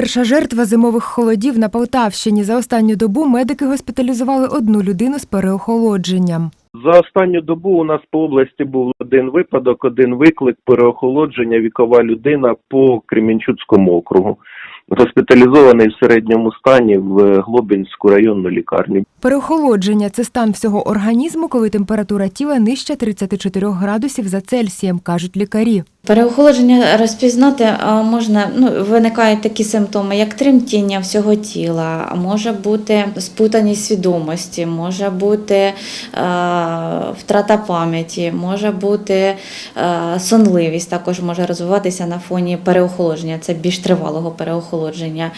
перша жертва зимових холодів на Полтавщині. За останню добу медики госпіталізували одну людину з переохолодженням. За останню добу у нас по області був один випадок, один виклик переохолодження, вікова людина по Кремінчуцькому округу. Госпіталізований в середньому стані в Глобінську районну лікарню. Переохолодження це стан всього організму, коли температура тіла нижча 34 градусів за Цельсієм, кажуть лікарі. Переохолодження розпізнати можна, ну, виникають такі симптоми, як тремтіння всього тіла, може бути спутаність свідомості, може бути е, втрата пам'яті, може бути е, сонливість, також може розвиватися на фоні переохолодження, це більш тривалого переохолодження.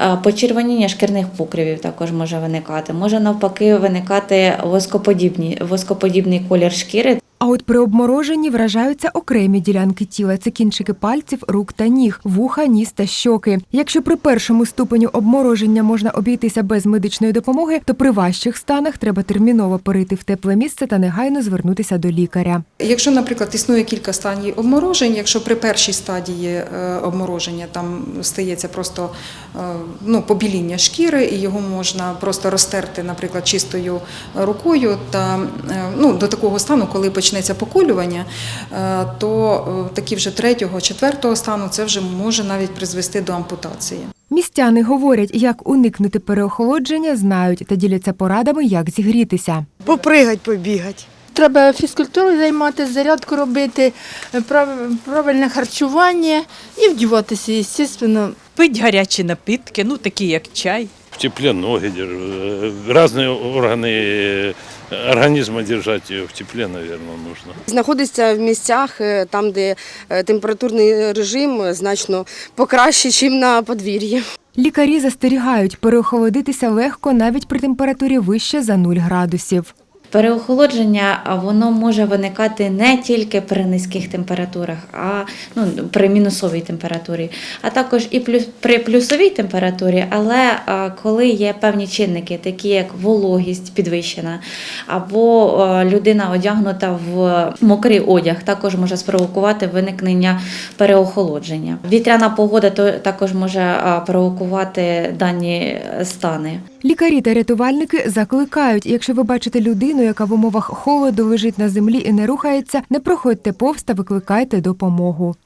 Е, почервоніння шкірних покривів також може виникати, може навпаки виникати воскоподібні, воскоподібний колір шкіри. А от при обмороженні вражаються окремі ділянки тіла. Це кінчики пальців, рук та ніг, вуха, ніс та щоки. Якщо при першому ступеню обмороження можна обійтися без медичної допомоги, то при важчих станах треба терміново перейти в тепле місце та негайно звернутися до лікаря. Якщо, наприклад, існує кілька стадій обморожень, якщо при першій стадії е, обмороження там стається просто е, ну, побіління шкіри, і його можна просто розтерти, наприклад, чистою рукою, та е, ну, до такого стану, коли почнеться поколювання, е, то е, такі вже третього, четвертого стану це вже може навіть призвести до ампутації. Містяни говорять, як уникнути переохолодження, знають та діляться порадами, як зігрітися. Попригать, побігать. Треба фізкультурою займатися, зарядку робити, прав- правильне харчування і вдіватися, звісно. пить гарячі напитки, ну такі як чай. в тепле ноги держать, разные органы держати в теплі, мабуть, нужно. Знаходиться в місцях, е, там, де е, температурний режим значно покраще, ніж на подвір'ї. Лікарі застерігають, переохолодитися легко навіть при температурі вище за 0 градусів. Переохолодження воно може виникати не тільки при низьких температурах, а ну, при мінусовій температурі, а також і плюс, при плюсовій температурі, але а, коли є певні чинники, такі як вологість підвищена, або а, людина одягнута в мокрий одяг, також може спровокувати виникнення переохолодження. Вітряна погода також може провокувати дані стани. Лікарі та рятувальники закликають, якщо ви бачите людину, яка в умовах холоду лежить на землі і не рухається, не проходьте повз та викликайте допомогу.